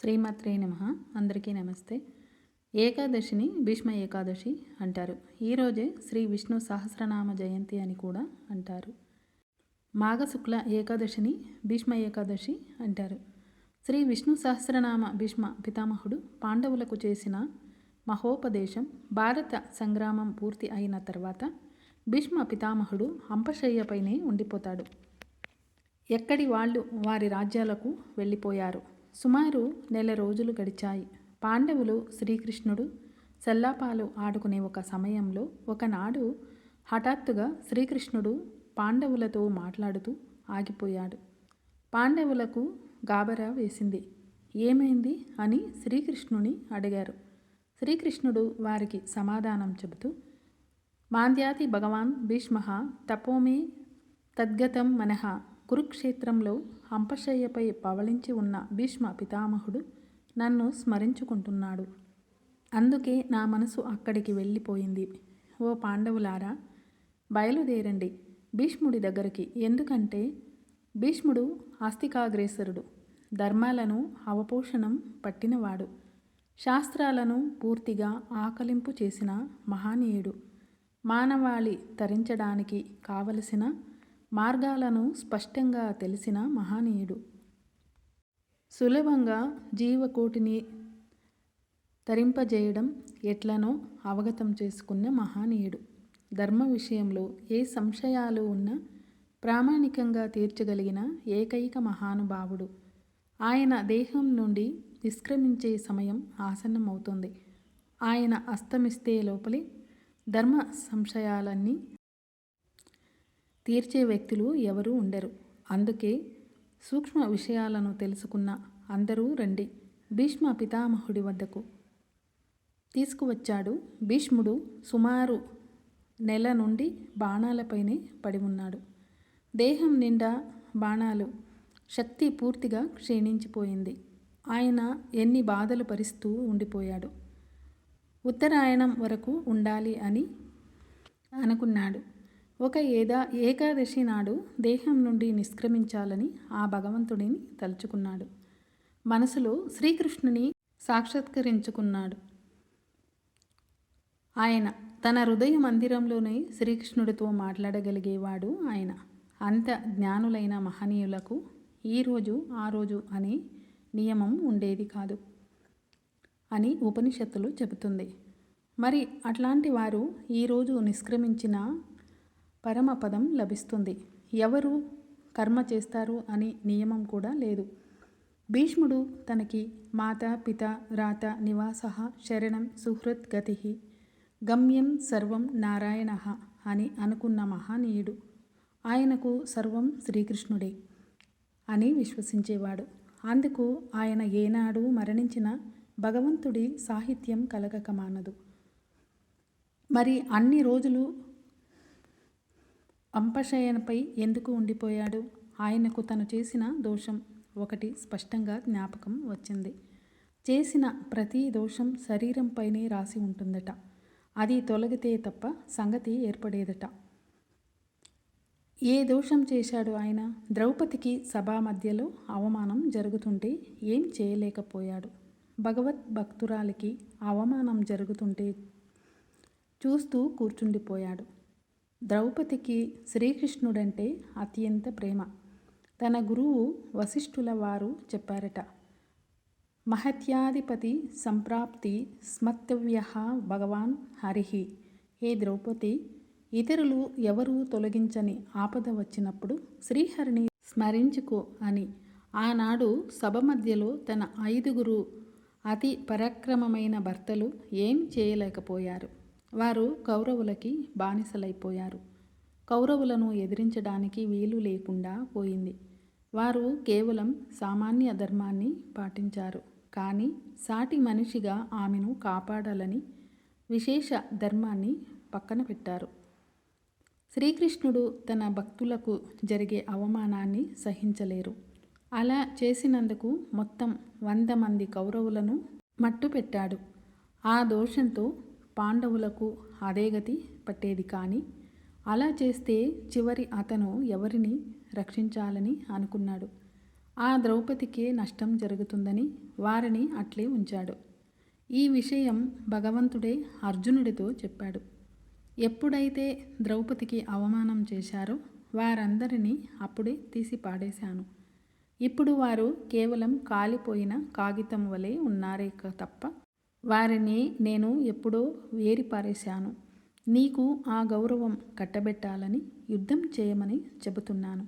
శ్రీమాత్రే నమ. అందరికీ నమస్తే. ఏకాదశిని భీష్మ ఏకాదశి అంటారు. ఈరోజే శ్రీ విష్ణు సహస్రనామ జయంతి అని కూడా అంటారు. మాఘశుక్ల ఏకాదశిని భీష్మ ఏకాదశి అంటారు. శ్రీ విష్ణు సహస్రనామ భీష్మ పితామహుడు పాండవులకు చేసిన మహోపదేశం భారత సంగ్రామం పూర్తి అయిన తర్వాత భీష్మ పితామహుడు అంపశయ్యపైనే ఉండిపోతాడు. ఎక్కడి వాళ్ళు వారి రాజ్యాలకు వెళ్ళిపోయారు? సుమారు నెల రోజులు గడిచాయి. పాండవులు శ్రీకృష్ణుడు సెల్లాపాలు ఆడుకునే ఒక సమయంలో ఒకనాడు హఠాత్తుగా శ్రీకృష్ణుడు పాండవులతో మాట్లాడుతూ ఆగిపోయాడు. పాండవులకు గాబరా వేసింది. ఏమైంది అని శ్రీకృష్ణుని అడిగారు. శ్రీకృష్ణుడు వారికి సమాధానం చెబుతూ మాంద్యాతి భగవాన్ భీష్మ తపోమే తద్గతం మనః కురుక్షేత్రంలో హంపశయ్యపై పవళించి ఉన్న భీష్మ పితామహుడు నన్ను స్మరించుకుంటున్నాడు. అందుకే నా మనసు అక్కడికి వెళ్ళిపోయింది. ఓ పాండవులారా బయలుదేరండి. భీష్ముడి దగ్గరికి. ఎందుకంటే భీష్ముడు ఆస్తికాగ్రేసరుడు. ధర్మాలను అవపోషణం పట్టినవాడు. శాస్త్రాలను పూర్తిగా ఆకలింపు చేసిన మహానీయుడు. మానవాళి తరించడానికి కావలసిన మార్గాలను స్పష్టంగా తెలిసిన మహనీయుడు. సులభంగా జీవకోటిని తరింపజేయడం ఎట్లనో అవగతం చేసుకున్న మహనీయుడు. ధర్మ విషయంలో ఏ సంశయాలు ఉన్నా ప్రామాణికంగా తీర్చగలిగిన ఏకైక మహానుభావుడు. ఆయన దేహం నుండి నిష్క్రమించే సమయం ఆసన్నమవుతుంది. ఆయన అస్తమిస్తే లోపలి ధర్మ సంశయాలన్నీ తీర్చే వ్యక్తులు ఎవరూ ఉండరు. అందుకే సూక్ష్మ విషయాలను తెలుసుకున్న అందరూ రండి. భీష్మ పితామహుడి వద్దకు తీసుకువచ్చాడు. భీష్ముడు సుమారు నెల నుండి బాణాలపైనే పడి ఉన్నాడు. దేహం నిండా బాణాలు శక్తి పూర్తిగా క్షీణించిపోయింది. ఆయన ఎన్ని బాధలు భరిస్తూ ఉండిపోయాడు. ఉత్తరాయణం వరకు ఉండాలి అని అనుకున్నాడు. ఒక ఏదా ఏకాదశి నాడు దేహం నుండి నిష్క్రమించాలని ఆ భగవంతుడిని తలుచుకున్నాడు. మనసులో శ్రీకృష్ణుని సాక్షాత్కరించుకున్నాడు. ఆయన తన హృదయ మందిరంలోనే శ్రీకృష్ణుడితో మాట్లాడగలిగేవాడు ఆయన. అంత జ్ఞానులైన మహనీయులకు ఈరోజు ఆ రోజు అనే నియమం ఉండేది కాదు అని ఉపనిషత్తులు చెబుతుంది. మరి అట్లాంటి వారు ఈరోజు నిష్క్రమించిన పరమపదం లభిస్తుంది. ఎవరు కర్మ చేస్తారు అని నియమం కూడా లేదు. భీష్ముడు తనకి మాత పిత రాత నివాస శరణం సుహృత్ గతి గమ్యం సర్వం నారాయణ అని అనుకున్న మహనీయుడు. ఆయనకు సర్వం శ్రీకృష్ణుడే అని విశ్వసించేవాడు. అందుకు ఆయన ఏనాడు మరణించిన భగవంతుడి సాహిత్యం కలగక మానదు మరి అన్ని రోజులు అంపశయనపై ఎందుకు ఉండిపోయాడు? ఆయనకు తను చేసిన దోషం ఒకటి స్పష్టంగా జ్ఞాపకం వచ్చింది. చేసిన ప్రతి దోషం శరీరంపైనే రాసి ఉంటుందట. అది తొలగితే తప్ప సంగతి ఏర్పడేదట. ఏ దోషం చేశాడు ఆయన? ద్రౌపదికి సభా మధ్యలో అవమానం జరుగుతుంటే ఏం చేయలేకపోయాడు. భగవత్ భక్తురాలికి అవమానం జరుగుతుంటే చూస్తూ కూర్చుండిపోయాడు. ద్రౌపదికి శ్రీకృష్ణుడంటే అత్యంత ప్రేమ. తన గురువు వశిష్ఠుల వారు చెప్పారట మహత్యాధిపతి సంప్రాప్తి స్మర్తవ్య భగవాన్ హరిహి ఏ ద్రౌపది ఇతరులు ఎవరూ తొలగించని ఆపద వచ్చినప్పుడు శ్రీహరిని స్మరించుకో అని. ఆనాడు సభ మధ్యలో తన ఐదుగురు అతి పరాక్రమమైన భర్తలు ఏం చేయలేకపోయారు. వారు కౌరవులకి బానిసలైపోయారు. కౌరవులను ఎదిరించడానికి వీలు లేకుండా పోయింది. వారు కేవలం సామాన్య ధర్మాన్ని పాటించారు. కానీ సాటి మనిషిగా ఆమెను కాపాడాలని విశేష ధర్మాన్ని పక్కన పెట్టారు. శ్రీకృష్ణుడు తన భక్తులకు జరిగే అవమానాన్ని సహించలేరు. అలా చేసినందుకు మొత్తం వంద మంది కౌరవులను మట్టుపెట్టాడు. ఆ దోషంతో పాండవులకు అదే గతి పట్టేది కానీ అలా చేస్తే చివరి అతను ఎవరిని రక్షించాలని అనుకున్నాడు. ఆ ద్రౌపదికి నష్టం జరుగుతుందని వారిని అట్లే ఉంచాడు. ఈ విషయం భగవంతుడే అర్జునుడితో చెప్పాడు. ఎప్పుడైతే ద్రౌపదికి అవమానం చేశారో వారందరినీ అప్పుడే తీసి పాడేశాను ఇప్పుడు వారు కేవలం కాలిపోయిన కాగితం వలె ఉన్నారే తప్ప వారిని నేను ఎప్పుడో వేరిపారేశాను. నీకు ఆ గౌరవం కట్టబెట్టాలని యుద్ధం చేయమని చెబుతున్నాను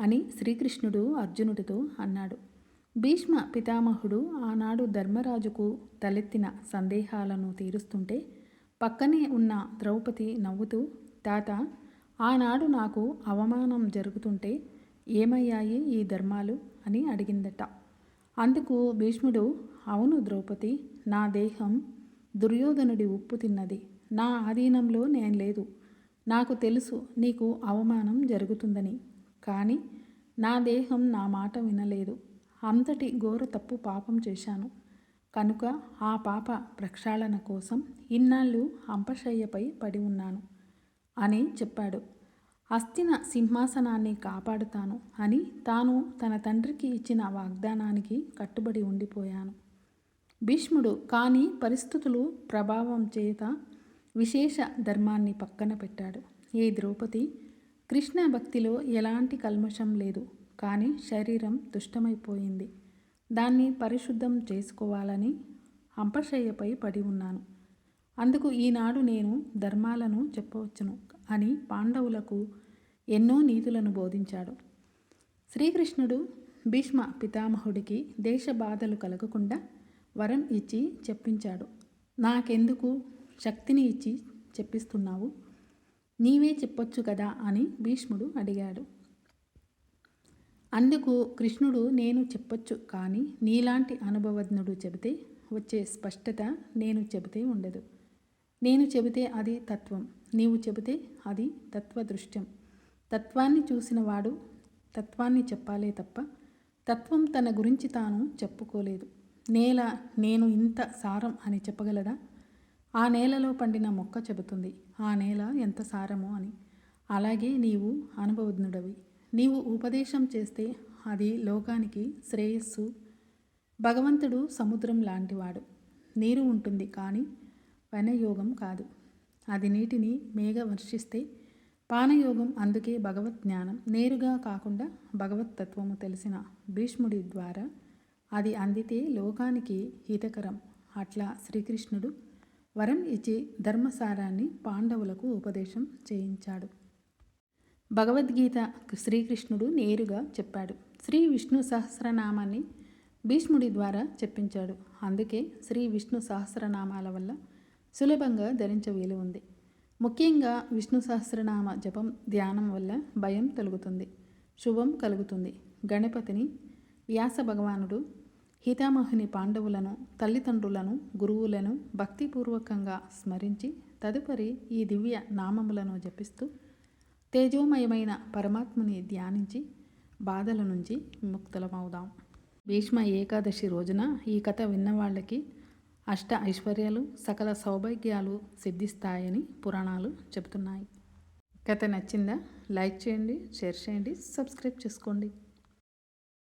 అని శ్రీకృష్ణుడు అర్జునుడితో అన్నాడు. భీష్మ పితామహుడు ఆనాడు ధర్మరాజుకు తలెత్తిన సందేహాలను తీరుస్తుంటే పక్కనే ఉన్న ద్రౌపది నవ్వుతూ తాత ఆనాడు నాకు అవమానం జరుగుతుంటే ఏమయ్యాయి ఈ ధర్మాలు? అని అడిగిందట. అందుకు భీష్ముడు అవును ద్రౌపది నా దేహం దుర్యోధనుడి ఉప్పు తిన్నది. నా ఆధీనంలో నేను లేదు. నాకు తెలుసు నీకు అవమానం జరుగుతుందని. కానీ నా దేహం నా మాట వినలేదు. అంతటి ఘోర తప్పు పాపం చేశాను. కనుక ఆ పాప ప్రక్షాళన కోసం ఇన్నాళ్ళు అంపశయ్యపై పడి ఉన్నాను అని చెప్పాడు. అస్థిన సింహాసనాన్ని కాపాడుతాను అని తాను తన తండ్రికి ఇచ్చిన వాగ్దానానికి కట్టుబడి ఉండిపోయాను. భీష్ముడు కానీ పరిస్థితులు ప్రభావం చేత విశేష ధర్మాన్ని పక్కన పెట్టాడు. ఈ ద్రౌపది? కృష్ణ భక్తిలో ఎలాంటి కల్మషం లేదు కానీ శరీరం దుష్టమైపోయింది. దాన్ని పరిశుద్ధం చేసుకోవాలని అంపశయ్యపై పడి ఉన్నాను. అందుకు ఈనాడు నేను ధర్మాలను చెప్పవచ్చును అని పాండవులకు ఎన్నో నీతులను బోధించాడు. శ్రీకృష్ణుడు భీష్మ పితామహుడికి దేశ బాధలు కలగకుండా వరం ఇచ్చి చెప్పించాడు. నాకెందుకు శక్తిని ఇచ్చి చెప్పిస్తున్నావు? నీవే చెప్పొచ్చు కదా అని భీష్ముడు అడిగాడు. అందుకు కృష్ణుడు నేను చెప్పొచ్చు కానీ నీలాంటి అనుభవజ్ఞుడు చెబితే వచ్చే స్పష్టత నేను చెబితే ఉండదు. నేను చెబితే అది తత్వం నీవు చెబితే అది తత్వదృశ్యం. తత్వాన్ని చూసిన వాడు తత్వాన్ని చెప్పాలే తప్ప తత్వం తన గురించి తాను చెప్పుకోలేదు. నేల నేను ఇంత సారం అని చెప్పగలదా? ఆ నేలలో పండిన మొక్క చెబుతుంది. ఆ నేల ఎంత సారమో అని. అలాగే నీవు అనుభవజ్ఞుడవి. నీవు ఉపదేశం చేస్తే అది లోకానికి శ్రేయస్సు. భగవంతుడు సముద్రం లాంటివాడు. నీరు ఉంటుంది కానీ వనయోగం కాదు. అది నీటిని మేఘ వర్షిస్తే పానయోగం అందుకే భగవత్ జ్ఞానం. నేరుగా కాకుండా భగవత్ తత్వము తెలిసిన భీష్ముడి ద్వారా అది అందితే లోకానికి హితకరం. అట్లా శ్రీకృష్ణుడు వరం ఇచ్చి ధర్మసారాన్ని పాండవులకు ఉపదేశం చేయించాడు. భగవద్గీత శ్రీకృష్ణుడు నేరుగా చెప్పాడు. శ్రీ విష్ణు సహస్రనామాన్ని భీష్ముడి ద్వారా చెప్పించాడు. అందుకే శ్రీ విష్ణు సహస్రనామాల వల్ల సులభంగా ధరించ వీలు ఉంది ముఖ్యంగా విష్ణు సహస్రనామ జపం ధ్యానం వల్ల భయం తొలుగుతుంది శుభం కలుగుతుంది. గణపతిని వ్యాస భగవానుడు హితామహుని పాండవులను తల్లిదండ్రులను గురువులను భక్తిపూర్వకంగా స్మరించి తదుపరి ఈ దివ్య నామములను జపిస్తూ తేజోమయమైన పరమాత్ముని ధ్యానించి బాధల నుంచి విముక్తులమవుదాం. భీష్మ ఏకాదశి రోజున ఈ కథ విన్న వాళ్ళకి అష్ట ఐశ్వర్యాలు సకల సౌభాగ్యాలు సిద్ధిస్తాయని పురాణాలు చెబుతున్నాయి. కథ నచ్చిందా? లైక్ చేయండి షేర్ చేయండి సబ్స్క్రైబ్ చేసుకోండి.